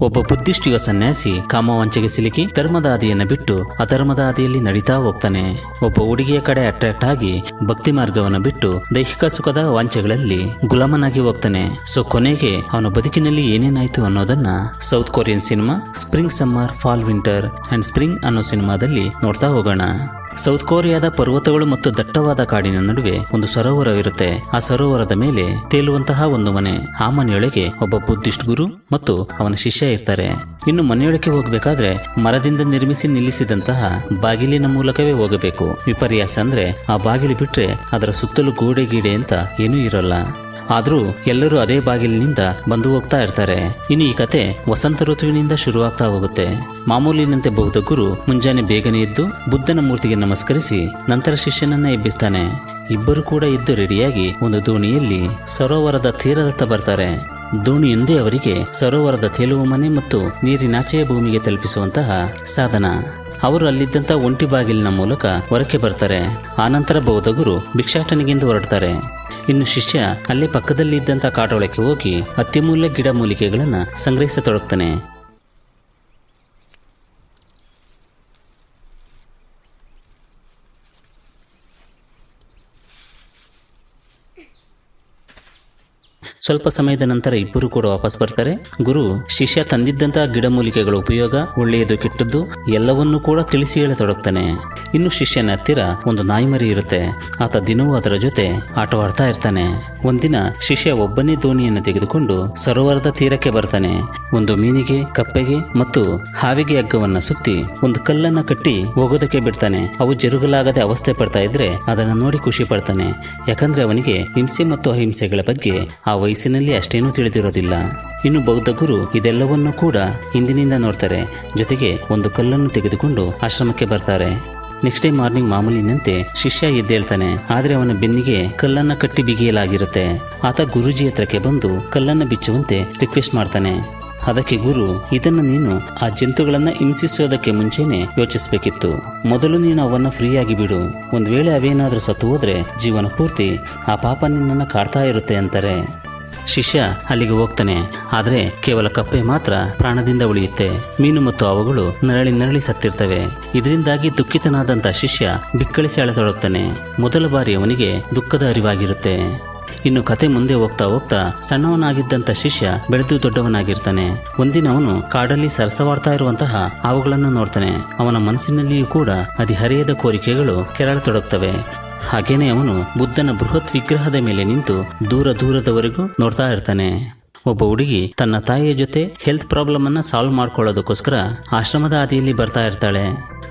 ಒಬ್ಬ ಬುದ್ಧಿಷ್ಠಿಯ ಸನ್ಯಾಸಿ ಕಾಮವಾಂಚೆಗೆ ಸಿಲುಕಿ ಧರ್ಮದ ಹಾದಿಯನ್ನ ಬಿಟ್ಟು ಅಧರ್ಮದ ಹಾದಿಯಲ್ಲಿ ನಡೀತಾ ಹೋಗ್ತಾನೆ. ಒಬ್ಬ ಹುಡುಗಿಯ ಕಡೆ ಅಟ್ರಾಕ್ಟ್ ಆಗಿ ಭಕ್ತಿ ಮಾರ್ಗವನ್ನು ಬಿಟ್ಟು ದೈಹಿಕ ಸುಖದ ವಾಂಚೆಗಳಲ್ಲಿ ಗುಲಾಮನಾಗಿ ಹೋಗ್ತಾನೆ. ಸೊ ಕೊನೆಗೆ ಅವನ ಬದುಕಿನಲ್ಲಿ ಏನೇನಾಯ್ತು ಅನ್ನೋದನ್ನ south Korean cinema spring summer fall winter and spring ಅನ್ನೋ ಸಿನಿಮಾದಲ್ಲಿ ನೋಡ್ತಾ ಹೋಗೋಣ. ಸೌತ್ ಕೊರಿಯಾದ ಪರ್ವತಗಳು ಮತ್ತು ದಟ್ಟವಾದ ಕಾಡಿನ ನಡುವೆ ಒಂದು ಸರೋವರವಿರುತ್ತೆ. ಆ ಸರೋವರದ ಮೇಲೆ ತೇಲುವಂತಹ ಒಂದು ಮನೆ. ಆ ಮನೆಯೊಳಗೆ ಒಬ್ಬ ಬುದ್ಧಿಸ್ಟ್ ಗುರು ಮತ್ತು ಅವನ ಶಿಷ್ಯ ಇರ್ತಾರೆ. ಇನ್ನು ಮನೆಯೊಳಗೆ ಹೋಗಬೇಕಾದ್ರೆ ಮರದಿಂದ ನಿರ್ಮಿಸಿ ನಿಲ್ಲಿಸಿದಂತಹ ಬಾಗಿಲಿನ ಮೂಲಕವೇ ಹೋಗಬೇಕು. ವಿಪರ್ಯಾಸ ಅಂದ್ರೆ ಆ ಬಾಗಿಲು ಬಿಟ್ರೆ ಅದರ ಸುತ್ತಲೂ ಗೋಡೆ ಗೀಡೆ ಅಂತ ಏನೂ ಇರಲ್ಲ. ಆದರೂ ಎಲ್ಲರೂ ಅದೇ ಬಾಗಿಲಿನಿಂದ ಬಂದು ಹೋಗ್ತಾ ಇರ್ತಾರೆ. ಇನ್ನು ಈ ಕತೆ ವಸಂತ ಋತುವಿನಿಂದ ಶುರುವಾಗ್ತಾ ಹೋಗುತ್ತೆ. ಮಾಮೂಲಿನಂತೆ ಬೌದ್ಧ ಗುರು ಮುಂಜಾನೆ ಬೇಗನೆ ಎದ್ದು ಬುದ್ಧನ ಮೂರ್ತಿಗೆ ನಮಸ್ಕರಿಸಿ ನಂತರ ಶಿಷ್ಯನನ್ನ ಎಬ್ಬಿಸ್ತಾನೆ. ಇಬ್ಬರು ಕೂಡ ಎದ್ದು ರೆಡಿಯಾಗಿ ಒಂದು ದೋಣಿಯಲ್ಲಿ ಸರೋವರದ ತೀರದತ್ತ ಬರ್ತಾರೆ. ದೋಣಿಯೊಂದೇ ಅವರಿಗೆ ಸರೋವರದ ತೇಲುವ ಮನೆ ಮತ್ತು ನೀರಿನಾಚೆಯ ಭೂಮಿಗೆ ತಲುಪಿಸುವಂತಹ ಸಾಧನ. ಅವರು ಅಲ್ಲಿದ್ದಂಥ ಒಂಟಿ ಬಾಗಿಲಿನ ಮೂಲಕ ಹೊರಕ್ಕೆ ಬರ್ತಾರೆ. ಆನಂತರ ಬೌದ್ಧ ಗುರು ಭಿಕ್ಷಾಟನೆಗೆಂದು ಹೊರಡ್ತಾರೆ. ಇನ್ನು ಶಿಷ್ಯ ಅಲ್ಲೇ ಪಕ್ಕದಲ್ಲಿ ಇದ್ದಂತ ಕಾಟೊಳಕ್ಕೆ ಹೋಗಿ ಅತ್ಯಮೂಲ್ಯ ಗಿಡ ಮೂಲಿಕೆಗಳನ್ನು ಸಂಗ್ರಹಿಸತೊಡಗ್ತಾನೆ. ಸ್ವಲ್ಪ ಸಮಯದ ನಂತರ ಇಬ್ಬರು ಕೂಡ ವಾಪಸ್ ಬರ್ತಾರೆ. ಗುರು, ಶಿಷ್ಯ ತಂದಿದ್ದಂತಹ ಗಿಡಮೂಲಿಕೆಗಳ ಉಪಯೋಗ, ಒಳ್ಳೆಯದು ಕೆಟ್ಟದ್ದು, ಎಲ್ಲವನ್ನೂ ಕೂಡ ತಿಳಿಸಿ ಹೇಳತೊಡಗ್ತಾನೆ. ಇನ್ನು ಶಿಷ್ಯನ ಹತ್ತಿರ ಒಂದು ನಾಯಿಮರಿ ಇರುತ್ತೆ. ಆತ ದಿನವೂ ಅದರ ಜೊತೆ ಆಟವಾಡ್ತಾ ಇರ್ತಾನೆ. ಒಂದಿನ ಶಿಷ್ಯ ಒಬ್ಬನೇ ದೋಣಿಯನ್ನು ತೆಗೆದುಕೊಂಡು ಸರೋವರದ ತೀರಕ್ಕೆ ಬರ್ತಾನೆ. ಒಂದು ಮೀನಿಗೆ, ಕಪ್ಪೆಗೆ ಮತ್ತು ಹಾವಿಗೆ ಹಗ್ಗವನ್ನ ಸುತ್ತಿ ಒಂದು ಕಲ್ಲನ್ನ ಕಟ್ಟಿ ಹೋಗೋದಕ್ಕೆ ಬಿಡ್ತಾನೆ. ಅವು ಜರುಗಲಾಗದೆ ಅವಸ್ಥೆ ಪಡ್ತಾ ಇದ್ರೆ ಅದನ್ನ ನೋಡಿ ಖುಷಿ ಪಡ್ತಾನೆ. ಯಾಕಂದ್ರೆ ಅವನಿಗೆ ಹಿಂಸೆ ಮತ್ತು ಅಹಿಂಸೆಗಳ ಬಗ್ಗೆ ಆ ವಯಸ್ಸಿನಲ್ಲಿ ಅಷ್ಟೇನೂ ತಿಳಿದಿರೋದಿಲ್ಲ. ಇನ್ನು ಬೌದ್ಧ ಗುರು ಇದೆಲ್ಲವನ್ನೂ ಕೂಡ ಹಿಂದಿನಿಂದ ನೋಡ್ತಾರೆ. ಜೊತೆಗೆ ಒಂದು ಕಲ್ಲನ್ನು ತೆಗೆದುಕೊಂಡು ಆಶ್ರಮಕ್ಕೆ ಬರ್ತಾರೆ. ನೆಕ್ಸ್ಟ್ ಡೇ ಮಾರ್ನಿಂಗ್ ಮಾಮೂಲಿನಂತೆ ಶಿಷ್ಯ ಎದ್ದೇಳ್ತಾನೆ ಆದರೆ ಅವನ ಬೆನ್ನಿಗೆ ಕಲ್ಲನ್ನ ಕಟ್ಟಿ ಬಿಗಿಯಲಾಗಿರುತ್ತೆ. ಆತ ಗುರುಜಿ ಹತ್ರಕ್ಕೆ ಬಂದು ಕಲ್ಲನ್ನ ಬಿಚ್ಚುವಂತೆ ರಿಕ್ವೆಸ್ಟ್ ಮಾಡ್ತಾನೆ. ಅದಕ್ಕೆ ಗುರು, ಇದನ್ನು ನೀನು ಆ ಜಂತುಗಳನ್ನ ಹಿಂಸಿಸೋದಕ್ಕೆ ಮುಂಚೆನೆ ಯೋಚಿಸಬೇಕಿತ್ತು. ಮೊದಲು ನೀನು ಅವನ್ನ ಫ್ರೀಯಾಗಿ ಬಿಡು. ಒಂದ್ ವೇಳೆ ಅವೇನಾದ್ರೂ ಸತ್ತು ಹೋದ್ರೆ ಜೀವನ ಪೂರ್ತಿ ಆ ಪಾಪ ನಿನ್ನನ್ನ ಕಾಡ್ತಾ ಇರುತ್ತೆ ಅಂತಾರೆ. ಶಿಷ್ಯ ಅಲ್ಲಿಗೆ ಹೋಗ್ತಾನೆ. ಆದರೆ ಕೇವಲ ಕಪ್ಪೆ ಮಾತ್ರ ಪ್ರಾಣದಿಂದ ಉಳಿಯುತ್ತೆ. ಮೀನು ಮತ್ತು ಅವುಗಳು ನರಳಿ ನರಳಿ ಸತ್ತಿರ್ತವೆ. ಇದರಿಂದಾಗಿ ದುಃಖಿತನಾದಂಥ ಶಿಷ್ಯ ಬಿಕ್ಕಳಿಸಿ ಅಳತೊಡಗ್ತಾನೆ ಮೊದಲ ಬಾರಿ ಅವನಿಗೆ ದುಃಖದ ಅರಿವಾಗಿರುತ್ತೆ. ಇನ್ನು ಕತೆ ಮುಂದೆ ಹೋಗ್ತಾ ಹೋಗ್ತಾ ಸಣ್ಣವನಾಗಿದ್ದಂಥ ಶಿಷ್ಯ ಬೆಳೆದು ದೊಡ್ಡವನಾಗಿರ್ತಾನೆ. ಒಂದಿನ ಅವನು ಕಾಡಲ್ಲಿ ಸರಸವಾಡ್ತಾ ಇರುವಂತಹ ಹಾವುಗಳನ್ನು ನೋಡ್ತಾನೆ. ಅವನ ಮನಸ್ಸಿನಲ್ಲಿಯೂ ಕೂಡ ಹದಿಹರೆಯದ ಕೋರಿಕೆಗಳು ಕೆರಳತೊಡಗ್ತವೆ. ಹಾಗೇನೆ ಅವನು ಬುದ್ಧನ ಬೃಹತ್ ವಿಗ್ರಹದ ಮೇಲೆ ನಿಂತು ದೂರ ದೂರದವರೆಗೂ ನೋಡ್ತಾ ಇರ್ತಾನೆ. ಒಬ್ಬ ಹುಡುಗಿ ತನ್ನ ತಾಯಿಯ ಜೊತೆ ಹೆಲ್ತ್ ಪ್ರಾಬ್ಲಮ್ ಅನ್ನ ಸಾಲ್ವ್ ಮಾಡ್ಕೊಳ್ಳೋದಕ್ಕೋಸ್ಕರ ಆಶ್ರಮದ ಹಾದಿಯಲ್ಲಿ ಬರ್ತಾ ಇರ್ತಾಳೆ.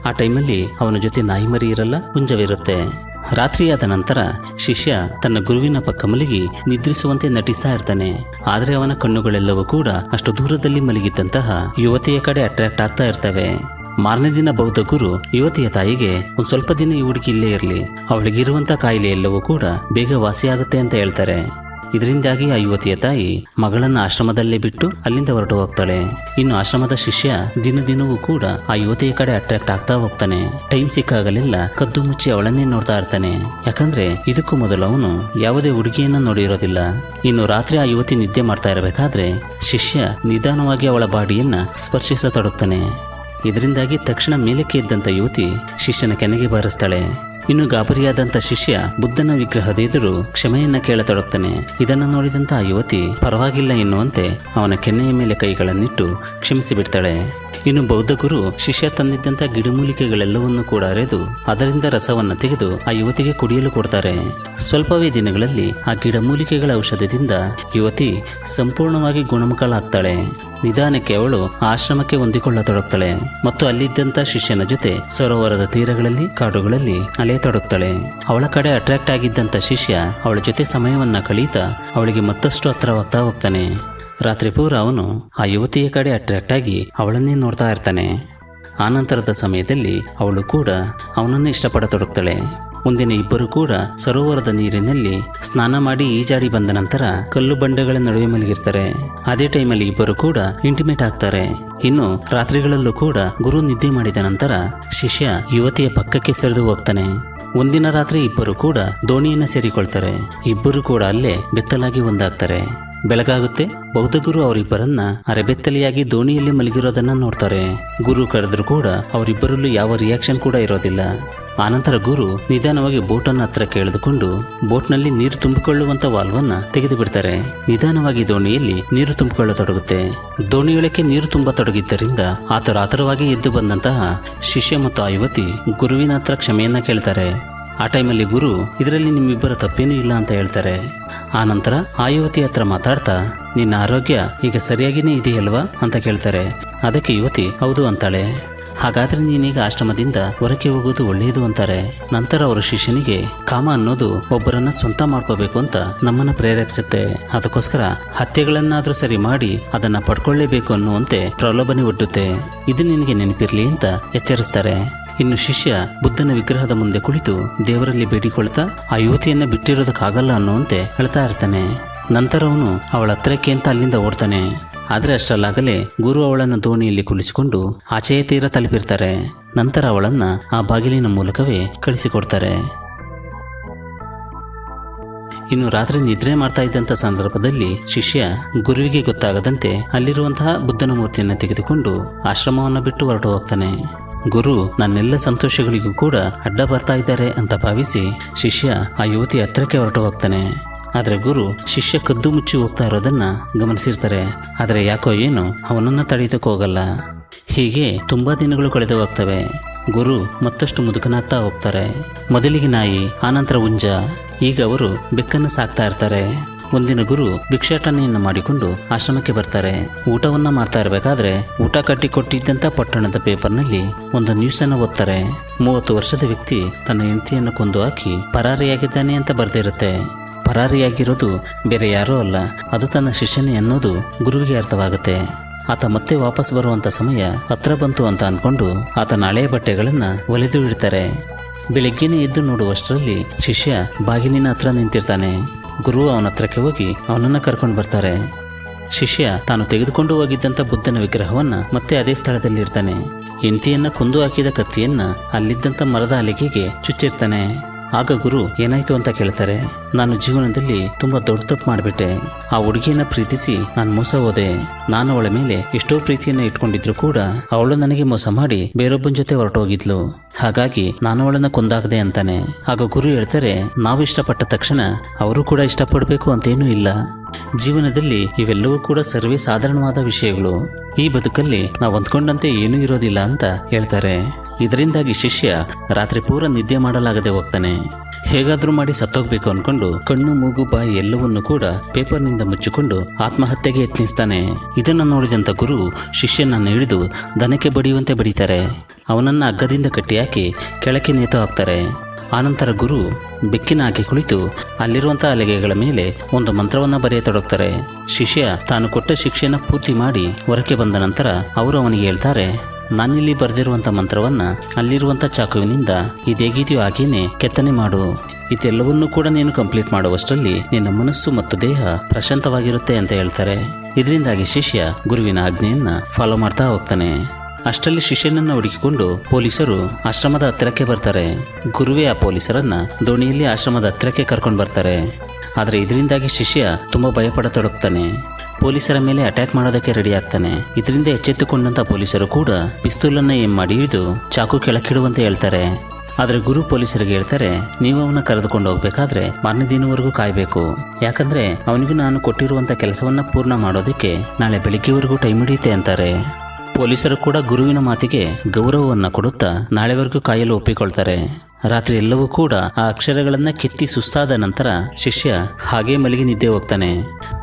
ಆ ಟೈಮಲ್ಲಿ ಅವನ ಜೊತೆ ನಾಯಿ ಮರಿ ಇರಲ್ಲ, ಹುಂಜವಿರುತ್ತೆ. ರಾತ್ರಿಯಾದ ನಂತರ ಶಿಷ್ಯ ತನ್ನ ಗುರುವಿನ ಪಕ್ಕ ಮಲಗಿ ನಿದ್ರಿಸುವಂತೆ ನಟಿಸ್ತಾ ಇರ್ತಾನೆ. ಆದರೆ ಅವನ ಕಣ್ಣುಗಳೆಲ್ಲವೂ ಕೂಡ ಅಷ್ಟು ದೂರದಲ್ಲಿ ಮಲಗಿದ್ದಂತಹ ಯುವತಿಯ ಕಡೆ ಅಟ್ರಾಕ್ಟ್ ಆಗ್ತಾ ಇರ್ತವೆ. ಮಾರನೇ ದಿನ ಬೌದ್ಧ ಗುರು ಯುವತಿಯ ತಾಯಿಗೆ ಒಂದು ಸ್ವಲ್ಪ ದಿನ ಈ ಹುಡುಗಿ ಇಲ್ಲೇ ಇರಲಿ. ಅವಳಿಗಿರುವಂತ ಕಾಯಿಲೆ ಎಲ್ಲವೂ ಕೂಡ ಬೇಗ ವಾಸಿಯಾಗುತ್ತೆ ಅಂತ ಹೇಳ್ತಾರೆ. ಇದರಿಂದಾಗಿ ಆ ಯುವತಿಯ ತಾಯಿ ಮಗಳನ್ನ ಆಶ್ರಮದಲ್ಲೇ ಬಿಟ್ಟು ಅಲ್ಲಿಂದ ಹೊರಟು ಹೋಗ್ತಾಳೆ. ಇನ್ನು ಆಶ್ರಮದ ಶಿಷ್ಯ ದಿನ ದಿನವೂ ಕೂಡ ಆ ಯುವತಿಯ ಕಡೆ ಅಟ್ರಾಕ್ಟ್ ಆಗ್ತಾ ಹೋಗ್ತಾನೆ. ಟೈಮ್ ಸಿಕ್ಕಾಗಲೆಲ್ಲ ಕದ್ದು ಮುಚ್ಚಿ ಅವಳನ್ನೇ ನೋಡ್ತಾ ಇರ್ತಾನೆ. ಯಾಕಂದ್ರೆ ಇದಕ್ಕೂ ಮೊದಲು ಅವನು ಯಾವುದೇ ಹುಡುಗಿಯನ್ನ ನೋಡಿರೋದಿಲ್ಲ. ಇನ್ನು ರಾತ್ರಿ ಆ ಯುವತಿ ನಿದ್ದೆ ಮಾಡ್ತಾ ಇರಬೇಕಾದ್ರೆ ಶಿಷ್ಯ ನಿಧಾನವಾಗಿ ಅವಳ ಬಾಡಿಯನ್ನ ಸ್ಪರ್ಶಿಸತೊಡಗ್ತಾನೆ. ಇದರಿಂದಾಗಿ ತಕ್ಷಣ ಮೇಲಕ್ಕೆ ಇದ್ದಂಥ ಯುವತಿ ಶಿಷ್ಯನ ಕೆನೆಗೆ ಬಾರಿಸ್ತಾಳೆ. ಇನ್ನು ಗಾಬರಿಯಾದಂಥ ಶಿಷ್ಯ ಬುದ್ಧನ ವಿಗ್ರಹದ ಎದುರು ಕ್ಷಮೆಯನ್ನ ಕೇಳತೊಡಗ್ತಾನೆ. ಇದನ್ನು ನೋಡಿದಂಥ ಯುವತಿ ಪರವಾಗಿಲ್ಲ ಎನ್ನುವಂತೆ ಅವನ ಕೆನ್ನೆಯ ಮೇಲೆ ಕೈಗಳನ್ನಿಟ್ಟು ಕ್ಷಮಿಸಿ ಬಿಡ್ತಾಳೆ ಇನ್ನು ಬೌದ್ಧ ಗುರು ಶಿಷ್ಯ ತಂದಿದ್ದಂತ ಗಿಡಮೂಲಿಕೆಗಳೆಲ್ಲವನ್ನೂ ಕೂಡ ಅರೆದು ಅದರಿಂದ ರಸವನ್ನ ತೆಗೆದು ಆ ಯುವತಿಗೆ ಕುಡಿಯಲು ಕೊಡ್ತಾರೆ. ಸ್ವಲ್ಪವೇ ದಿನಗಳಲ್ಲಿ ಆ ಗಿಡಮೂಲಿಕೆಗಳ ಔಷಧದಿಂದ ಯುವತಿ ಸಂಪೂರ್ಣವಾಗಿ ಗುಣಮುಖಳಾಗ್ತಾಳೆ. ನಿಧಾನಕ್ಕೆ ಅವಳು ಆಶ್ರಮಕ್ಕೆ ಹೊಂದಿಕೊಳ್ಳತೊಡಗ್ತಾಳೆ ಮತ್ತು ಅಲ್ಲಿದ್ದಂಥ ಶಿಷ್ಯನ ಜೊತೆ ಸರೋವರದ ತೀರಗಳಲ್ಲಿ, ಕಾಡುಗಳಲ್ಲಿ ಅಲೆಯತೊಡಗ್ತಾಳೆ ಅವಳ ಕಡೆ ಅಟ್ರಾಕ್ಟ್ ಆಗಿದ್ದಂಥ ಶಿಷ್ಯ ಅವಳ ಜೊತೆ ಸಮಯವನ್ನ ಕಳೀತಾ ಅವಳಿಗೆ ಮತ್ತಷ್ಟು ಹತ್ರವಾಗ್ತಾ ಹೋಗ್ತಾನೆ. ರಾತ್ರಿ ಪೂರ ಅವನು ಆ ಯುವತಿಯ ಕಡೆ ಅಟ್ರಾಕ್ಟ್ ಆಗಿ ಅವಳನ್ನೇ ನೋಡ್ತಾ ಇರ್ತಾನೆ. ಆನಂತರದ ಸಮಯದಲ್ಲಿ ಅವಳು ಕೂಡ ಅವನನ್ನು ಇಷ್ಟಪಡತೊಡಗ್ತಾಳೆ. ಮುಂದಿನ ಇಬ್ಬರು ಕೂಡ ಸರೋವರದ ನೀರಿನಲ್ಲಿ ಸ್ನಾನ ಮಾಡಿ ಈಜಾಡಿ ಬಂದ ನಂತರ ಕಲ್ಲು ಬಂಡೆಗಳ ನಡುವೆ ಮಲಗಿರ್ತಾರೆ. ಅದೇ ಟೈಮಲ್ಲಿ ಇಬ್ಬರು ಕೂಡ ಇಂಟಿಮೇಟ್ ಆಗ್ತಾರೆ. ಇನ್ನು ರಾತ್ರಿಗಳಲ್ಲೂ ಕೂಡ ಗುರು ನಿದ್ದೆ ಮಾಡಿದ ನಂತರ ಶಿಷ್ಯ ಯುವತಿಯ ಪಕ್ಕಕ್ಕೆ ಸರಿದು ಹೋಗ್ತಾನೆ. ಒಂದಿನ ರಾತ್ರಿ ಇಬ್ಬರು ಕೂಡ ದೋಣಿಯನ್ನು ಸೇರಿಕೊಳ್ತಾರೆ. ಇಬ್ಬರು ಕೂಡ ಅಲ್ಲೇ ಬೆತ್ತಲಾಗಿ ಒಂದಾಗ್ತಾರೆ. ಬೆಳಗಾಗುತ್ತೆ. ಬೌದ್ಧ ಗುರು ಅವರಿಬ್ಬರನ್ನ ಅರೆಬೆತ್ತಲೆಯಾಗಿ ದೋಣಿಯಲ್ಲಿ ಮಲಗಿರೋದನ್ನ ನೋಡ್ತಾರೆ. ಗುರು ಕರೆದ್ರು ಕೂಡ ಅವರಿಬ್ಬರಲ್ಲೂ ಯಾವ ರಿಯಾಕ್ಷನ್ ಕೂಡ ಇರೋದಿಲ್ಲ. ಆನಂತರ ಗುರು ನಿಧಾನವಾಗಿ ಬೋಟನ್ನು ಹತ್ರ ಕೇಳಿದುಕೊಂಡು ಬೋಟ್ನಲ್ಲಿ ನೀರು ತುಂಬಿಕೊಳ್ಳುವಂತ ವಾಲ್ವನ್ನ ತೆಗೆದು ಬಿಡ್ತಾರೆ ನಿಧಾನವಾಗಿ ದೋಣಿಯಲ್ಲಿ ನೀರು ತುಂಬಿಕೊಳ್ಳತೊಡಗುತ್ತೆ. ದೋಣಿಯೊಳಕ್ಕೆ ನೀರು ತುಂಬ ತೊಡಗಿದ್ದರಿಂದ ಆತರ ಆತರವಾಗಿ ಎದ್ದು ಬಂದಂತಹ ಶಿಷ್ಯ ಮತ್ತು ಆ ಯುವತಿ ಗುರುವಿನ ಹತ್ರ ಕ್ಷಮೆಯನ್ನ ಕೇಳ್ತಾರೆ. ಆ ಟೈಮಲ್ಲಿ ಗುರು, ಇದರಲ್ಲಿ ನಿಮ್ಮಿಬ್ಬರ ತಪ್ಪೇನೂ ಇಲ್ಲ ಅಂತ ಹೇಳ್ತಾರೆ. ಆ ನಂತರ ಆ ಯುವತಿ ಹತ್ರ ಮಾತಾಡ್ತಾ, ನಿನ್ನ ಆರೋಗ್ಯ ಈಗ ಸರಿಯಾಗಿನೇ ಇದೆಯಲ್ವಾ ಅಂತ ಕೇಳ್ತಾರೆ. ಅದಕ್ಕೆ ಯುವತಿ, ಹೌದು ಅಂತಾಳೆ. ಹಾಗಾದ್ರೆ ನೀನೀಗ ಆಶ್ರಮದಿಂದ ಹೊರಕೆ ಹೋಗೋದು ಒಳ್ಳೆಯದು ಅಂತಾರೆ. ನಂತರ ಅವರು ಶಿಷ್ಯನಿಗೆ, ಕಾಮ ಅನ್ನೋದು ಒಬ್ಬರನ್ನ ಸ್ವಂತ ಮಾಡ್ಕೋಬೇಕು ಅಂತ ನಮ್ಮನ್ನ ಪ್ರೇರೇಪಿಸುತ್ತೆ. ಅದಕ್ಕೋಸ್ಕರ ಹತ್ಯೆಗಳನ್ನಾದರೂ ಸರಿ ಮಾಡಿ ಅದನ್ನ ಪಡ್ಕೊಳ್ಳೇಬೇಕು ಅನ್ನುವಂತೆ ಪ್ರಲೋಭನೆ ಒಡ್ಡುತ್ತೆ. ಇದು ನಿನಗೆ ನೆನಪಿರ್ಲಿ ಅಂತ ಎಚ್ಚರಿಸ್ತಾರೆ. ಇನ್ನು ಶಿಷ್ಯ ಬುದ್ಧನ ವಿಗ್ರಹದ ಮುಂದೆ ಕುಳಿತು ದೇವರಲ್ಲಿ ಬೇಡಿಕೊಳ್ತಾ ಆ ಯುವತಿಯನ್ನ ಬಿಟ್ಟಿರೋದಕ್ಕಾಗಲ್ಲ ಅನ್ನುವಂತೆ ಹೇಳ್ತಾ ಇರ್ತಾನೆ. ನಂತರ ಅವನು ಅವಳ ಹತ್ರಕ್ಕೆ ಅಂತ ಅಲ್ಲಿಂದ ಓಡ್ತಾನೆ. ಆದರೆ ಅಷ್ಟರಲ್ಲಾಗಲೇ ಗುರು ಅವಳನ್ನು ದೋಣಿಯಲ್ಲಿ ಕುಳಿಸಿಕೊಂಡು ಆಚೆಯ ತೀರ ತಲುಪಿರ್ತಾರೆ. ನಂತರ ಅವಳನ್ನ ಆ ಬಾಗಿಲಿನ ಮೂಲಕವೇ ಕಳಿಸಿಕೊಡ್ತಾರೆ. ಇನ್ನು ರಾತ್ರಿ ನಿದ್ರೆ ಮಾಡ್ತಾ ಇದ್ದಂಥ ಸಂದರ್ಭದಲ್ಲಿ ಶಿಷ್ಯ ಗುರುವಿಗೆ ಗೊತ್ತಾಗದಂತೆ ಅಲ್ಲಿರುವಂತಹ ಬುದ್ಧನ ಮೂರ್ತಿಯನ್ನು ತೆಗೆದುಕೊಂಡು ಆಶ್ರಮವನ್ನು ಬಿಟ್ಟು ಹೊರಟು ಹೋಗ್ತಾನೆ. ಗುರು ನನ್ನೆಲ್ಲ ಸಂತೋಷಗಳಿಗೂ ಕೂಡ ಅಡ್ಡ ಬರ್ತಾ ಇದ್ದಾರೆ ಅಂತ ಭಾವಿಸಿ ಶಿಷ್ಯ ಆ ಯುವತಿ ಹತ್ರಕ್ಕೆ ಹೊರಟು ಹೋಗ್ತಾನೆ. ಆದರೆ ಗುರು ಶಿಷ್ಯ ಕದ್ದು ಮುಚ್ಚಿ ಹೋಗ್ತಾ ಇರೋದನ್ನ ಗಮನಿಸಿರ್ತಾರೆ. ಆದರೆ ಯಾಕೋ ಏನು ಅವನನ್ನ ತಡೆಯೋದಕ್ಕೆ ಹೋಗಲ್ಲ. ಹೀಗೆ ತುಂಬಾ ದಿನಗಳು ಕಳೆದು ಹೋಗ್ತವೆ. ಗುರು ಮತ್ತಷ್ಟು ಮುದುಕನಾಗ್ತಾ ಹೋಗ್ತಾರೆ. ಮೊದಲಿಗೆ ನಾಯಿ, ಆನಂತರ ಉಂಜ ಈಗ ಅವರು ಬೆಕ್ಕನ್ನು ಸಾಕ್ತಾ ಇರ್ತಾರೆ. ಒಂದಿನ ಗುರು ಭಿಕ್ಷಾಟನೆಯನ್ನು ಮಾಡಿಕೊಂಡು ಆಶ್ರಮಕ್ಕೆ ಬರ್ತಾರೆ. ಊಟವನ್ನ ಮಾಡ್ತಾ ಇರಬೇಕಾದ್ರೆ ಊಟ ಕಟ್ಟಿ ಕೊಟ್ಟಿದ್ದಂಥ ಪಟ್ಟಣದ ಪೇಪರ್ನಲ್ಲಿ ಒಂದು ನ್ಯೂಸ್ ಅನ್ನು ಓದ್ತಾರೆ. ಮೂವತ್ತು ವರ್ಷದ ವ್ಯಕ್ತಿ ತನ್ನ ಹೆಂಡತಿಯನ್ನು ಕೊಂದು ಹಾಕಿ ಪರಾರಿಯಾಗಿದ್ದಾನೆ ಅಂತ ಬರೆದಿರುತ್ತೆ. ಪರಾರಿಯಾಗಿರೋದು ಬೇರೆ ಯಾರೂ ಅಲ್ಲ, ಅದು ತನ್ನ ಶಿಷ್ಯನೇ ಅನ್ನೋದು ಗುರುವಿಗೆ ಅರ್ಥವಾಗುತ್ತೆ. ಆತ ಮತ್ತೆ ವಾಪಸ್ ಬರುವಂತ ಸಮಯ ಹತ್ರ ಬಂತು ಅಂತ ಅನ್ಕೊಂಡು ಆತನ ಹಳೆಯ ಬಟ್ಟೆಗಳನ್ನ ಒಲೆದು ಇಡ್ತಾರೆ. ಬೆಳಿಗ್ಗೆನೇ ಎದ್ದು ನೋಡುವಷ್ಟರಲ್ಲಿ ಶಿಷ್ಯ ಬಾಗಿಲಿನ ಹತ್ರ ನಿಂತಿರ್ತಾನೆ. ಗುರು ಅವನ ಹತ್ರಕ್ಕೆ ಹೋಗಿ ಅವನನ್ನು ಕರ್ಕೊಂಡು ಬರ್ತಾರೆ. ಶಿಷ್ಯ ತಾನು ತೆಗೆದುಕೊಂಡು ಹೋಗಿದ್ದಂಥ ಬುದ್ಧನ ವಿಗ್ರಹವನ್ನ ಮತ್ತೆ ಅದೇ ಸ್ಥಳದಲ್ಲಿ ಇರ್ತಾನೆ ಹೆಂಡತಿಯನ್ನ ಕೊಂದು ಹಾಕಿದ ಕತ್ತಿಯನ್ನ ಅಲ್ಲಿದ್ದಂಥ ಮರದ ಅಲಿಗೆಗೆ ಚುಚ್ಚಿರ್ತಾನೆ. ಆಗ ಗುರು ಏನಾಯ್ತು ಅಂತ ಕೇಳ್ತಾರೆ, ನಾನು ಜೀವನದಲ್ಲಿ ತುಂಬಾ ದೊಡ್ಡ ತಪ್ಪು ಮಾಡಿಬಿಟ್ಟೆ. ಆ ಹುಡುಗಿಯನ್ನ ಪ್ರೀತಿಸಿ ನಾನು ಮೋಸ ಹೋದೆ. ನಾನು ಅವಳ ಮೇಲೆ ಎಷ್ಟೋ ಪ್ರೀತಿಯನ್ನ ಇಟ್ಕೊಂಡಿದ್ರು ಕೂಡ ಅವಳು ನನಗೆ ಮೋಸ ಮಾಡಿ ಬೇರೊಬ್ಬನ ಜೊತೆ ಹೊರಟೋಗಿದ್ಲು. ಹಾಗಾಗಿ ನಾನು ಅವಳನ್ನ ಕೊಂದಾಗದೆ ಅಂತಾನೆ. ಆಗ ಗುರು ಹೇಳ್ತಾರೆ, ನಾವು ಇಷ್ಟಪಟ್ಟ ತಕ್ಷಣ ಅವರು ಕೂಡ ಇಷ್ಟಪಡಬೇಕು ಅಂತೇನೂ ಇಲ್ಲ. ಜೀವನದಲ್ಲಿ ಇವೆಲ್ಲವೂ ಕೂಡ ಸರ್ವೇ ಸಾಧಾರಣವಾದ ವಿಷಯಗಳು. ಈ ಬದುಕಲ್ಲಿ ನಾವು ಹೊಂದ್ಕೊಂಡಂತೆ ಏನೂ ಇರೋದಿಲ್ಲ ಅಂತ ಹೇಳ್ತಾರೆ. ಇದರಿಂದಾಗಿ ಶಿಷ್ಯ ರಾತ್ರಿ ಪೂರ ನಿದ್ದೆ ಮಾಡಲಾಗದೆ ಹೋಗ್ತಾನೆ. ಹೇಗಾದ್ರೂ ಮಾಡಿ ಸತ್ತೋಗ್ಬೇಕು ಅನ್ಕೊಂಡು ಕಣ್ಣು, ಮೂಗು, ಬಾಯಿ ಎಲ್ಲವನ್ನೂ ಕೂಡ ಪೇಪರ್ನಿಂದ ಮುಚ್ಚಿಕೊಂಡು ಆತ್ಮಹತ್ಯೆಗೆ ಯತ್ನಿಸ್ತಾನೆ. ಇದನ್ನ ನೋಡಿದಂತ ಗುರು ಶಿಷ್ಯನನ್ನು ಹಿಡಿದು ದನಕ್ಕೆ ಬಡಿಯುವಂತೆ ಬಡಿತಾರೆ. ಅವನನ್ನ ಅಗ್ಗದಿಂದ ಕಟ್ಟಿ ಹಾಕಿ ಕೆಳಕ್ಕೆ ನೇತು ಹಾಕ್ತಾರೆ. ಆನಂತರ ಗುರು ಬೆಕ್ಕಿನ ಹಾಕಿ ಕುಳಿತು ಅಲ್ಲಿರುವಂಥ ಅಲೆಗೆಗಳ ಮೇಲೆ ಒಂದು ಮಂತ್ರವನ್ನ ಬರೆಯತೊಡಗ್ತಾರೆ. ಶಿಷ್ಯ ತಾನು ಕೊಟ್ಟ ಶಿಕ್ಷೆಯನ್ನು ಪೂರ್ತಿ ಮಾಡಿ ಹೊರಕ್ಕೆ ಬಂದ ನಂತರ ಅವರು ಅವನಿಗೆ ಹೇಳ್ತಾರೆ ನಾನಿಲ್ಲಿ ಬರೆದಿರುವಂಥ ಮಂತ್ರವನ್ನ ಅಲ್ಲಿರುವಂಥ ಚಾಕುವಿನಿಂದ ಇದೇಗಿದೆಯೋ ಹಾಗೇನೆ ಕೆತ್ತನೆ ಮಾಡು. ಇದೆಲ್ಲವನ್ನೂ ಕೂಡ ನೀನು ಕಂಪ್ಲೀಟ್ ಮಾಡುವಷ್ಟರಲ್ಲಿ ನಿನ್ನ ಮನಸ್ಸು ಮತ್ತು ದೇಹ ಪ್ರಶಾಂತವಾಗಿರುತ್ತೆ ಅಂತ ಹೇಳ್ತಾರೆ. ಇದರಿಂದಾಗಿ ಶಿಷ್ಯ ಗುರುವಿನ ಆಜ್ಞೆಯನ್ನ ಫಾಲೋ ಮಾಡ್ತಾ ಹೋಗ್ತಾನೆ. ಅಷ್ಟರಲ್ಲಿ ಶಿಷ್ಯನನ್ನ ಹುಡುಕಿಕೊಂಡು ಪೊಲೀಸರು ಆಶ್ರಮದ ಹತ್ತಿರಕ್ಕೆ ಬರ್ತಾರೆ. ಗುರುವೇ ಆ ಪೊಲೀಸರನ್ನ ದೋಣಿಯಲ್ಲಿ ಆಶ್ರಮದ ಹತ್ತಿರಕ್ಕೆ ಕರ್ಕೊಂಡು ಬರ್ತಾರೆ. ಆದರೆ ಇದರಿಂದಾಗಿ ಶಿಷ್ಯ ತುಂಬ ಭಯಪಡತೊಡಗ್ತಾನೆ. ಪೊಲೀಸರ ಮೇಲೆ ಅಟ್ಯಾಕ್ ಮಾಡೋದಕ್ಕೆ ರೆಡಿ ಆಗ್ತಾನೆ. ಇದರಿಂದ ಎಚ್ಚೆತ್ತುಕೊಂಡಂತ ಪೊಲೀಸರು ಕೂಡ ಪಿಸ್ತೂಲನ್ನ ಏಮ್ ಮಾಡಿ ಹಿಡಿದು ಚಾಕು ಕೆಳಕ್ಕಿಡುವಂತೆ ಹೇಳ್ತಾರೆ. ಆದರೆ ಗುರು ಪೊಲೀಸರಿಗೆ ಹೇಳ್ತಾರೆ, ನೀವು ಅವನ್ನ ಕರೆದುಕೊಂಡು ಹೋಗ್ಬೇಕಾದ್ರೆ ಮಾರನೇ ದಿನವರೆಗೂ ಕಾಯಬೇಕು. ಯಾಕಂದ್ರೆ ಅವನಿಗೂ ನಾನು ಕೊಟ್ಟಿರುವಂತ ಕೆಲಸವನ್ನ ಪೂರ್ಣ ಮಾಡೋದಕ್ಕೆ ನಾಳೆ ಬೆಳಿಗ್ಗೆವರೆಗೂ ಟೈಮ್ ಹಿಡಿಯುತ್ತೆ ಅಂತಾರೆ. ಪೊಲೀಸರು ಕೂಡ ಗುರುವಿನ ಮಾತಿಗೆ ಗೌರವವನ್ನು ಕೊಡುತ್ತಾ ನಾಳೆವರೆಗೂ ಕಾಯಲು ಒಪ್ಪಿಕೊಳ್ತಾರೆ. ರಾತ್ರಿ ಎಲ್ಲವೂ ಕೂಡ ಆ ಅಕ್ಷರಗಳನ್ನ ಕೆತ್ತಿ ಸುಸ್ತಾದ ನಂತರ ಶಿಷ್ಯ ಹಾಗೇ ಮಲಗಿ ನಿದ್ದೆ ಹೋಗ್ತಾನೆ.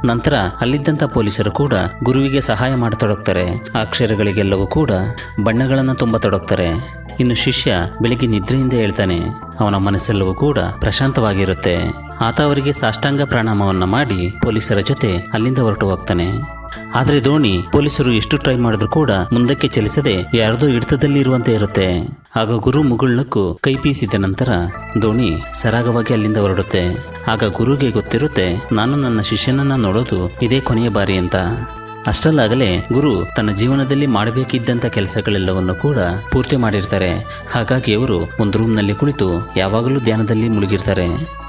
ನಂತರ ಅಲ್ಲಿದ್ದಂಥ ಪೊಲೀಸರು ಕೂಡ ಗುರುವಿಗೆ ಸಹಾಯ ಮಾಡತೊಡಗ್ತಾರೆ. ಆ ಅಕ್ಷರಗಳಿಗೆಲ್ಲವೂ ಕೂಡ ಬಣ್ಣಗಳನ್ನು ತುಂಬತೊಡಗ್ತಾರೆ ಇನ್ನು ಶಿಷ್ಯ ಬೆಳಿಗ್ಗೆ ನಿದ್ರೆಯಿಂದ ಹೇಳ್ತಾನೆ, ಅವನ ಮನಸ್ಸೆಲ್ಲವೂ ಕೂಡ ಪ್ರಶಾಂತವಾಗಿರುತ್ತೆ. ಆತ ಅವರಿಗೆ ಸಾಷ್ಟಾಂಗ ಪ್ರಣಾಮವನ್ನ ಮಾಡಿ ಪೊಲೀಸರ ಜೊತೆ ಅಲ್ಲಿಂದ ಹೊರಟು ಹೋಗ್ತಾನೆ. ಆದ್ರೆ ದೋಣಿ ಪೊಲೀಸರು ಎಷ್ಟು ಟ್ರೈ ಮಾಡಿದ್ರು ಕೂಡ ಮುಂದಕ್ಕೆ ಚಲಿಸದೆ ಯಾರದೋ ಹಿಡಿತದಲ್ಲಿ ಇರುವಂತೆ ಇರುತ್ತೆ. ಆಗ ಗುರು ಮುಗುಳ್ನಕ್ಕೂ ಕೈ ಬೀಸಿದ ನಂತರ ದೋಣಿ ಸರಾಗವಾಗಿ ಅಲ್ಲಿಂದ ಹೊರಡುತ್ತೆ. ಆಗ ಗುರುಗೆ ಗೊತ್ತಿರುತ್ತೆ, ನಾನು ನನ್ನ ಶಿಷ್ಯನನ್ನ ನೋಡೋದು ಇದೇ ಕೊನೆಯ ಬಾರಿ ಅಂತ. ಅಷ್ಟಲ್ಲಾಗಲೇ ಗುರು ತನ್ನ ಜೀವನದಲ್ಲಿ ಮಾಡಬೇಕಿದ್ದಂಥ ಕೆಲಸಗಳೆಲ್ಲವನ್ನು ಕೂಡ ಪೂರ್ತಿ ಮಾಡಿರ್ತಾರೆ. ಹಾಗಾಗಿ ಅವರು ಒಂದು ರೂಮ್ನಲ್ಲಿ ಕುಳಿತು ಯಾವಾಗಲೂ ಧ್ಯಾನದಲ್ಲಿ ಮುಳುಗಿರ್ತಾರೆ.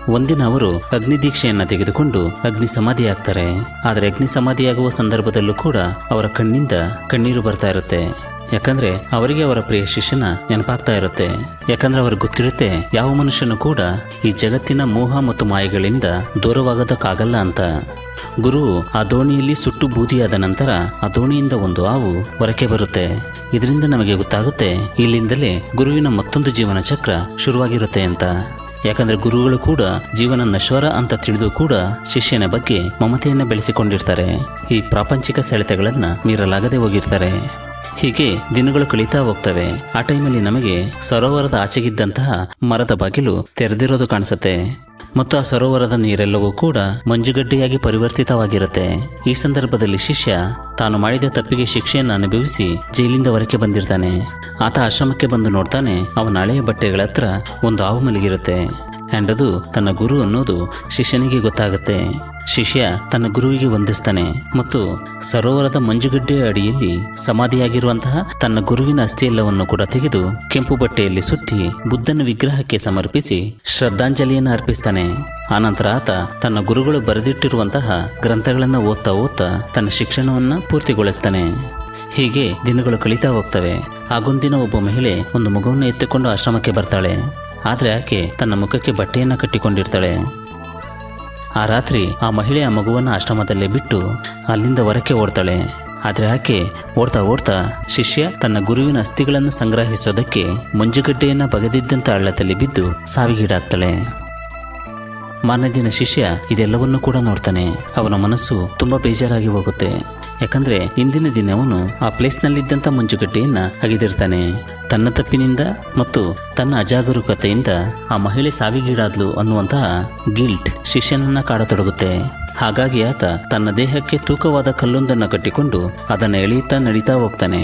ಒಂದಿನ ಅವರು ಅಗ್ನಿ ದೀಕ್ಷೆಯನ್ನು ತೆಗೆದುಕೊಂಡು ಅಗ್ನಿ ಸಮಾಧಿ ಆಗ್ತಾರೆ. ಆದರೆ ಅಗ್ನಿ ಸಮಾಧಿಯಾಗುವ ಸಂದರ್ಭದಲ್ಲೂ ಕೂಡ ಅವರ ಕಣ್ಣಿಂದ ಕಣ್ಣೀರು ಬರ್ತಾ ಇರುತ್ತೆ. ಯಾಕಂದ್ರೆ ಅವರಿಗೆ ಅವರ ಪ್ರಿಯ ಶಿಷ್ಯನ ನೆನಪಾಗ್ತಾ ಇರುತ್ತೆ. ಯಾಕಂದ್ರೆ ಅವ್ರಿಗೆ ಗೊತ್ತಿರುತ್ತೆ ಯಾವ ಮನುಷ್ಯನು ಕೂಡ ಈ ಜಗತ್ತಿನ ಮೋಹ ಮತ್ತು ಮಾಯೆಗಳಿಂದ ದೂರವಾಗೋದಕ್ಕಾಗಲ್ಲ ಅಂತ. ಗುರು, ಆ ದೋಣಿಯಲ್ಲಿ ಸುಟ್ಟು ಬೂದಿಯಾದ ನಂತರ ಆ ದೋಣಿಯಿಂದ ಒಂದು ಹಾವು ಹೊರಕೆ ಬರುತ್ತೆ. ಇದರಿಂದ ನಮಗೆ ಗೊತ್ತಾಗುತ್ತೆ, ಇಲ್ಲಿಂದಲೇ ಗುರುವಿನ ಮತ್ತೊಂದು ಜೀವನ ಚಕ್ರ ಶುರುವಾಗಿರುತ್ತೆ ಅಂತ. ಯಾಕಂದ್ರೆ ಗುರುಗಳು ಕೂಡ ಜೀವನ ನಶ್ವರ ಅಂತ ತಿಳಿದು ಕೂಡ ಶಿಷ್ಯನ ಬಗ್ಗೆ ಮಮತೆಯನ್ನು ಬೆಳೆಸಿಕೊಂಡಿರ್ತಾರೆ. ಈ ಪ್ರಾಪಂಚಿಕ ಸೆಳೆತಗಳನ್ನ ಮೀರಲಾಗದೆ ಹೋಗಿರ್ತಾರೆ. ಹೀಗೆ ದಿನಗಳು ಕಳೀತಾ ಹೋಗ್ತವೆ. ಆ ಟೈಮಲ್ಲಿ ನಮಗೆ ಸರೋವರದ ಆಚೆಗಿದ್ದಂತಹ ಮರದ ಬಾಗಿಲು ತೆರೆದಿರೋದು ಕಾಣಿಸುತ್ತೆ. ಮತ್ತು ಆ ಸರೋವರದ ನೀರೆಲ್ಲವೂ ಕೂಡ ಮಂಜುಗಡ್ಡೆಯಾಗಿ ಪರಿವರ್ತಿತವಾಗಿರುತ್ತೆ. ಈ ಸಂದರ್ಭದಲ್ಲಿ ಶಿಷ್ಯ ತಾನು ಮಾಡಿದ ತಪ್ಪಿಗೆ ಶಿಕ್ಷೆಯನ್ನು ಅನುಭವಿಸಿ ಜೈಲಿಂದ ಹೊರಕ್ಕೆ ಬಂದಿರ್ತಾನೆ. ಆತ ಆಶ್ರಮಕ್ಕೆ ಬಂದು ನೋಡ್ತಾನೆ, ಅವನ ಹಳೆಯ ಬಟ್ಟೆಗಳ ಹತ್ರ ಒಂದು ಹಾವು ಮಲಗಿರುತ್ತೆ. ಅದು ತನ್ನ ಗುರು ಅನ್ನೋದು ಶಿಷ್ಯನಿಗೆ ಗೊತ್ತಾಗುತ್ತೆ. ಶಿಷ್ಯ ತನ್ನ ಗುರುವಿಗೆ ವಂದಿಸ್ತಾನೆ ಮತ್ತು ಸರೋವರದ ಮಂಜುಗಡ್ಡೆಯ ಅಡಿಯಲ್ಲಿ ಸಮಾಧಿಯಾಗಿರುವಂತಹ ತನ್ನ ಗುರುವಿನ ಅಸ್ಥಿಯೆಲ್ಲವನ್ನು ಕೂಡ ತೆಗೆದು ಕೆಂಪು ಬಟ್ಟೆಯಲ್ಲಿ ಸುತ್ತಿ ಬುದ್ಧನ ವಿಗ್ರಹಕ್ಕೆ ಸಮರ್ಪಿಸಿ ಶ್ರದ್ಧಾಂಜಲಿಯನ್ನು ಅರ್ಪಿಸ್ತಾನೆ. ಆನಂತರ ಆತ ತನ್ನ ಗುರುಗಳು ಬರೆದಿಟ್ಟಿರುವಂತಹ ಗ್ರಂಥಗಳನ್ನು ಓದ್ತಾ ಓದ್ತಾ ತನ್ನ ಶಿಕ್ಷಣವನ್ನು ಪೂರ್ತಿಗೊಳಿಸ್ತಾನೆ. ಹೀಗೆ ದಿನಗಳು ಕಳೀತಾ ಹೋಗ್ತವೆ. ಆಗೊಂದಿನ ಒಬ್ಬ ಮಹಿಳೆ ಒಂದು ಮಗುವನ್ನು ಎತ್ತಿಕೊಂಡು ಆಶ್ರಮಕ್ಕೆ ಬರ್ತಾಳೆ. ಆದರೆ ಆಕೆ ತನ್ನ ಮುಖಕ್ಕೆ ಬಟ್ಟೆಯನ್ನು ಕಟ್ಟಿಕೊಂಡಿರ್ತಾಳೆ. ಆ ರಾತ್ರಿ ಆ ಮಹಿಳೆ ಆ ಮಗುವನ್ನು ಆಶ್ರಮದಲ್ಲೇ ಬಿಟ್ಟು ಅಲ್ಲಿಂದ ಹೊರಕ್ಕೆ ಓಡ್ತಾಳೆ. ಆದರೆ ಆಕೆ ಓಡ್ತಾ ಓಡ್ತಾ ಶಿಷ್ಯ ತನ್ನ ಗುರುವಿನ ಅಸ್ಥಿಗಳನ್ನು ಸಂಗ್ರಹಿಸೋದಕ್ಕೆ ಮಂಜುಗಡ್ಡೆಯನ್ನು ಬಗೆದಿದ್ದಂಥ ಹಳ್ಳದಲ್ಲಿ ಬಿದ್ದು ಸಾವಿಗೀಡಾಗ್ತಾಳೆ. ಮಾರನೇ ಶಿಷ್ಯ ಇದೆಲ್ಲವನ್ನೂ ಕೂಡ ನೋಡ್ತಾನೆ. ಅವನ ಮನಸ್ಸು ತುಂಬಾ ಬೇಜಾರಾಗಿ ಹೋಗುತ್ತೆ. ಯಾಕಂದ್ರೆ ಇಂದಿನ ದಿನ ಅವನು ಆ ಪ್ಲೇಸ್ನಲ್ಲಿದ್ದಂಥ ಮಂಜುಗಡ್ಡೆಯನ್ನ ಅಗಿದಿರ್ತಾನೆ. ತನ್ನ ತಪ್ಪಿನಿಂದ ಮತ್ತು ತನ್ನ ಅಜಾಗರೂಕತೆಯಿಂದ ಆ ಮಹಿಳೆ ಸಾವಿಗೀಡಾದ್ಲು ಅನ್ನುವಂತಹ ಗಿಲ್ಟ್ ಶಿಷ್ಯನನ್ನ ಕಾಡತೊಡಗುತ್ತೆ. ಹಾಗಾಗಿ ಆತ ತನ್ನ ದೇಹಕ್ಕೆ ತೂಕವಾದ ಕಲ್ಲೊಂದನ್ನು ಕಟ್ಟಿಕೊಂಡು ಅದನ್ನು ಎಳೆಯುತ್ತಾ ನಡೀತಾ ಹೋಗ್ತಾನೆ.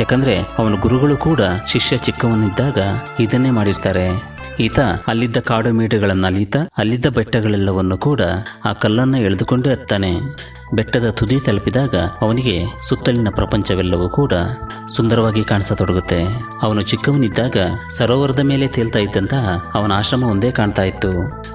ಯಾಕಂದ್ರೆ ಅವನ ಗುರುಗಳು ಕೂಡ ಶಿಷ್ಯ ಚಿಕ್ಕವನಿದ್ದಾಗ ಇದನ್ನೇ ಮಾಡಿರ್ತಾರೆ. ಈತ ಅಲ್ಲಿದ್ದ ಕಾಡು ಮೇಡುಗಳನ್ನು ಅಲೀತ ಅಲ್ಲಿದ್ದ ಬೆಟ್ಟಗಳೆಲ್ಲವನ್ನು ಕೂಡ ಆ ಕಲ್ಲನ್ನು ಎಳೆದುಕೊಂಡು ಹತ್ತಾನೆ ಬೆಟ್ಟದ ತುದಿ ತಲುಪಿದಾಗ ಅವನಿಗೆ ಸುತ್ತಲಿನ ಪ್ರಪಂಚವೆಲ್ಲವೂ ಕೂಡ ಸುಂದರವಾಗಿ ಕಾಣಿಸತೊಡಗುತ್ತೆ. ಅವನು ಚಿಕ್ಕವನಿದ್ದಾಗ ಸರೋವರದ ಮೇಲೆ ತೇಲ್ತಾ ಇದ್ದಂತಹ ಅವನ ಆಶ್ರಮ ಒಂದೇ ಕಾಣ್ತಾ ಇತ್ತು.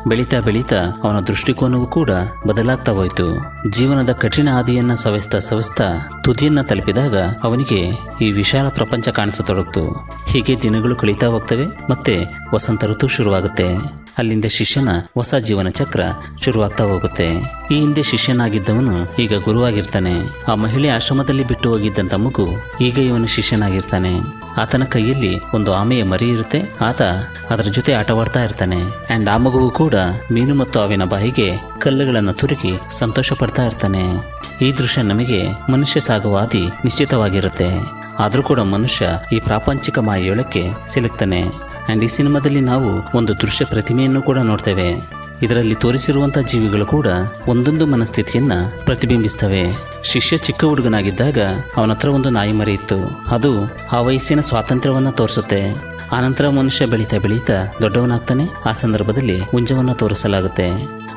ಬೆಳೀತಾ ಬೆಳೀತಾ ಅವನ ದೃಷ್ಟಿಕೋನವೂ ಕೂಡ ಬದಲಾಗ್ತಾ ಹೋಯಿತು. ಜೀವನದ ಕಠಿಣ ಹಾದಿಯನ್ನ ಸವೆಸ್ತಾ ಸವೆಸ್ತಾ ತುದಿಯನ್ನ ತಲುಪಿದಾಗ ಅವನಿಗೆ ಈ ವಿಶಾಲ ಪ್ರಪಂಚ ಕಾಣಿಸತೊಡಗಿತು. ಹೀಗೆ ದಿನಗಳು ಕಳೀತಾ ಹೋಗ್ತವೆ ಮತ್ತೆ ವಸಂತ ಋತು ಶುರುವಾಗುತ್ತೆ. ಅಲ್ಲಿಂದ ಶಿಷ್ಯನ ಹೊಸ ಜೀವನ ಚಕ್ರ ಶುರುವಾಗ್ತಾ ಹೋಗುತ್ತೆ. ಈ ಹಿಂದೆ ಶಿಷ್ಯನಾಗಿದ್ದವನು ಈಗ ಗುರುವಾಗಿರ್ತಾನೆ. ಆ ಮಹಿಳೆ ಆಶ್ರಮದಲ್ಲಿ ಬಿಟ್ಟು ಹೋಗಿದ್ದಂತ ಮಗು ಈಗ ಇವನು ಶಿಷ್ಯನಾಗಿರ್ತಾನೆ. ಆತನ ಕೈಯಲ್ಲಿ ಒಂದು ಆಮೆಯ ಮರಿ ಇರುತ್ತೆ. ಆತ ಅದರ ಜೊತೆ ಆಟವಾಡ್ತಾ ಇರ್ತಾನೆ. ಅಂಡ್ ಆ ಮಗುವು ಕೂಡ ಮೀನು ಮತ್ತು ಅವಿನ ಬಾಯಿಗೆ ಕಲ್ಲುಗಳನ್ನು ತುರುಕಿ ಸಂತೋಷ ಪಡ್ತಾ ಇರ್ತಾನೆ. ಈ ದೃಶ್ಯ ನಮಗೆ ಮನುಷ್ಯ ಸಾಗುವ ಹಾದಿ ನಿಶ್ಚಿತವಾಗಿರುತ್ತೆ. ಆದರೂ ಕೂಡ ಮನುಷ್ಯ ಈ ಪ್ರಾಪಂಚಿಕ ಮಾಯೆಯೊಳಕ್ಕೆ ಸಿಲುಕ್ತಾನೆ. ಆ್ಯಂಡ್ ಈ ಸಿನಿಮಾದಲ್ಲಿ ನಾವು ಒಂದು ದೃಶ್ಯ ಪ್ರತಿಮೆಯನ್ನು ಕೂಡ ನೋಡ್ತೇವೆ. ಇದರಲ್ಲಿ ತೋರಿಸಿರುವಂಥ ಜೀವಿಗಳು ಕೂಡ ಒಂದೊಂದು ಮನಸ್ಥಿತಿಯನ್ನ ಪ್ರತಿಬಿಂಬಿಸ್ತವೆ. ಶಿಷ್ಯ ಚಿಕ್ಕ ಹುಡುಗನಾಗಿದ್ದಾಗ ಅವನ ಹತ್ರ ಒಂದು ನಾಯಿ ಮರಿ ಇತ್ತು. ಅದು ಆ ವಯಸ್ಸಿನ ಸ್ವಾತಂತ್ರ್ಯವನ್ನ ತೋರಿಸುತ್ತೆ. ಆನಂತರ ಮನುಷ್ಯ ಬೆಳೀತಾ ಬೆಳೀತಾ ದೊಡ್ಡವನಾಗ್ತಾನೆ. ಆ ಸಂದರ್ಭದಲ್ಲಿ ಹುಂಜವನ್ನು ತೋರಿಸಲಾಗುತ್ತೆ.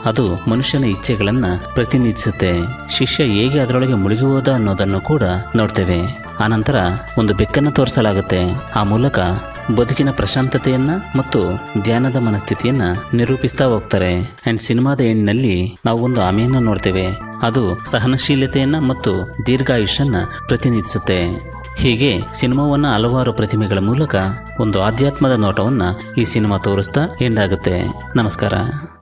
ಅದು ಮನುಷ್ಯನ ಇಚ್ಛೆಗಳನ್ನ ಪ್ರತಿನಿಧಿಸುತ್ತೆ. ಶಿಷ್ಯ ಹೇಗೆ ಅದರೊಳಗೆ ಮುಳುಗಿ ಹೋದ ಅನ್ನೋದನ್ನು ಕೂಡ ನೋಡ್ತೇವೆ. ಆನಂತರ ಒಂದು ಬೆಕ್ಕನ್ನು ತೋರಿಸಲಾಗುತ್ತೆ. ಆ ಮೂಲಕ ಬದುಕಿನ ಪ್ರಶಾಂತತೆಯನ್ನ ಮತ್ತು ಧ್ಯಾನದ ಮನಸ್ಥಿತಿಯನ್ನ ನಿರೂಪಿಸ್ತಾ ಹೋಗ್ತಾರೆ. ಅಂಡ್ ಸಿನಿಮಾದ ಎಂಡ್ನಲ್ಲಿ ನಾವು ಒಂದು ಆಮೆಯನ್ನು ನೋಡ್ತೇವೆ. ಅದು ಸಹನಶೀಲತೆಯನ್ನ ಮತ್ತು ದೀರ್ಘಾಯುಷ್ಯನ್ನ ಪ್ರತಿನಿಧಿಸುತ್ತೆ. ಹೀಗೆ ಸಿನಿಮಾವನ್ನ ಹಲವಾರು ಪ್ರತಿಮೆಗಳ ಮೂಲಕ ಒಂದು ಆಧ್ಯಾತ್ಮದ ನೋಟವನ್ನ ಈ ಸಿನಿಮಾ ತೋರಿಸ್ತಾ ಎಂಡಾಗುತ್ತೆ ನಮಸ್ಕಾರ.